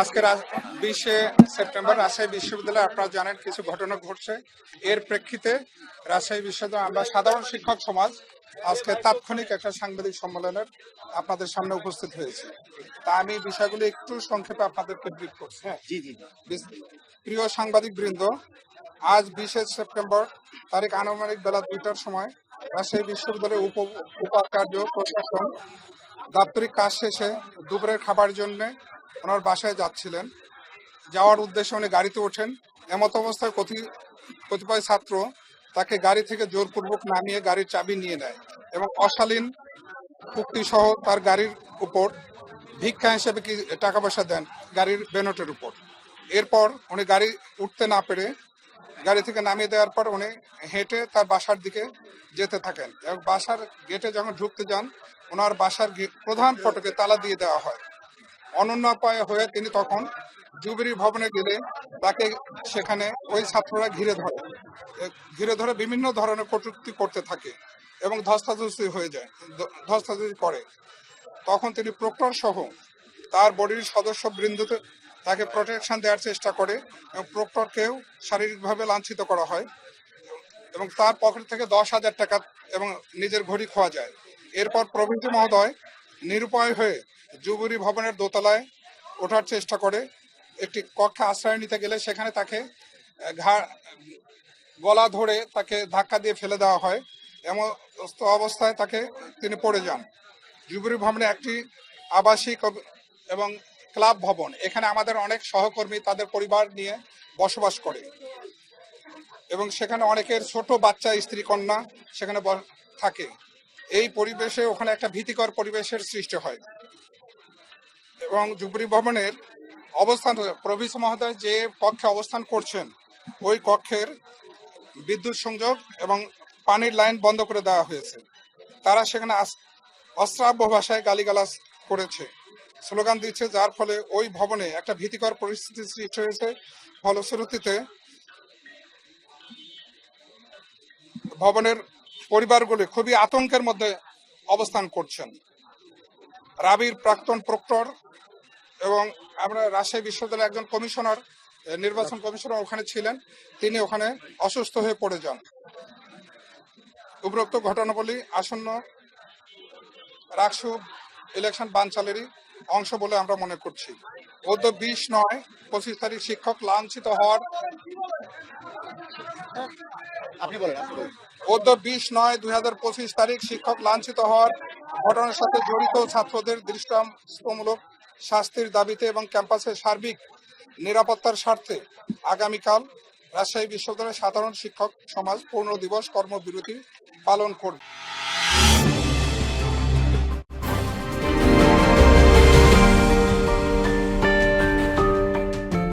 আজকে বিশে সেপ্টেম্বর রাজশাহী বিশ্ববিদ্যালয়ে আপনারা জানেন কিছু ঘটনা ঘটছে। এর প্রেক্ষিতে রাজশাহী বিশ্ববিদ্যালয় আমরা সাধারণ শিক্ষক সমাজ আজকে তাৎক্ষণিক একটা সাংবাদিক সম্মেলনের আপনাদের সামনে উপস্থিত হয়েছে। তা আমি বিষয়গুলো একটু সংক্ষেপে আপনাদেরকে ব্রিফ করছি। হ্যাঁ প্রিয় সাংবাদিক বৃন্দ আজ বিশে সেপ্টেম্বর তারিখ আনুমানিক বেলা দুইটার সময় রাজশাহী বিশ্ববিদ্যালয়ের উপ উপাচার্য প্রশাসন দাপ্তরিক কাজ শেষে দুপুরের খাবার জন্য ওনার বাসায় যাচ্ছিলেন। যাওয়ার উদ্দেশ্যে উনি গাড়িতে ওঠেন। এমত অবস্থায় কতি- কতিপয় ছাত্র তাকে গাড়ি থেকে জোরপূর্বক নামিয়ে গাড়ির চাবি নিয়ে নেয় এবং অশালীন চুক্তি সহ তার গাড়ির উপর ভিক্ষা হিসেবে কি টাকা পয়সা দেন গাড়ির বেনটের উপর। এরপর উনি গাড়ি উঠতে না পেরে গাড়ি থেকে নামিয়ে দেওয়ার পর উনি হেঁটে তার বাসার দিকে যেতে থাকেন। এবং বাসার গেটে যখন ঢুকতে যান ওনার বাসার প্রধান ফটকে তালা দিয়ে দেওয়া হয়। অনন্য উপায় হয়ে তিনি তখন জুবিরি ভবনে গেলে তাকে সেখানে ওই ছাত্ররা ঘিরে ধরে। ঘিরে ধরে বিভিন্ন ধরনের কটূক্তি করতে থাকে এবং ধস্তাধস্তি হয়ে যায় ধস্তাধস্তি করে। তখন তিনি প্রক্টর সহ তার বডির সদস্য বৃন্দতে তাকে প্রোটেকশন দেওয়ার চেষ্টা করে এবং প্রক্টরকেও শারীরিকভাবে লাঞ্ছিত করা হয় এবং তার পকেট থেকে দশ হাজার টাকা এবং নিজের ঘড়ি খোয়া যায়। এরপর প্রবীণ মহোদয় নিরুপায় হয়ে জুবুরি ভবনের দোতলায় ওঠার চেষ্টা করে একটি কক্ষে আশ্রয় নিতে গেলে সেখানে তাকে ঘা, গলা ধরে তাকে ধাক্কা দিয়ে ফেলে দেওয়া হয়। এমন অবস্থায় তাকে তিনি পড়ে যান। জুবুরি ভবনে একটি আবাসিক এবং ক্লাব ভবন। এখানে আমাদের অনেক সহকর্মী তাদের পরিবার নিয়ে বসবাস করে। এবং সেখানে অনেকের ছোট বাচ্চা, স্ত্রী, কন্যা সেখানে থাকে। এই পরিবেশে ওখানে একটা ভীতিকর পরিবেশের সৃষ্টি হয়। এবং জুবরি ভবনের অবস্থান প্রভিস মহোদয় যে কক্ষে অবস্থান করছেন, ওই কক্ষের বিদ্যুৎ সংযোগ এবং পানির লাইন বন্ধ করে দেওয়া হয়েছে। তারা সেখানে অশ্রাব্য ভাষায় গালিগালাজ করেছে। স্লোগান দিচ্ছে, যার ফলে ওই ভবনে একটা ভীতিকর পরিস্থিতি সৃষ্টি হয়েছে। ফলশ্রুতিতে ভবনের পরিবারগুলি খুবই আতঙ্কের মধ্যে অবস্থান করছেন। রাবির প্রাক্তন প্রক্টর এবং আমরা রাজশাহী বিশ্ববিদ্যালয়ের একজন কমিশনার, নির্বাচন কমিশনার ওখানে ছিলেন। তিনি ওখানে অসুস্থ হয়ে পড়ে যান। উপরোক্ত ঘটনাবলী আসন্ন রাকসু ইলেকশন বানচালেরই অংশ বলে আমরা মনে করছি। অদ্য বিশ নয়, পঁচিশ তারিখ শিক্ষক লাঞ্ছিত হওয়ার আপনি বিশ নয়, দুই হাজার পঁচিশ তারিখ শিক্ষক লাঞ্ছিত হওয়ার ঘটনার সাথে জড়িত ছাত্রদের দৃষ্টান্তমূলক শাস্তির দাবিতে এবং ক্যাম্পাসের সার্বিক নিরাপত্তার স্বার্থে আগামীকাল রাজশাহী বিশ্ববিদ্যালয়ের সাধারণ শিক্ষক সমাজ পূর্ণ দিবস কর্মবিরতি পালন করবে।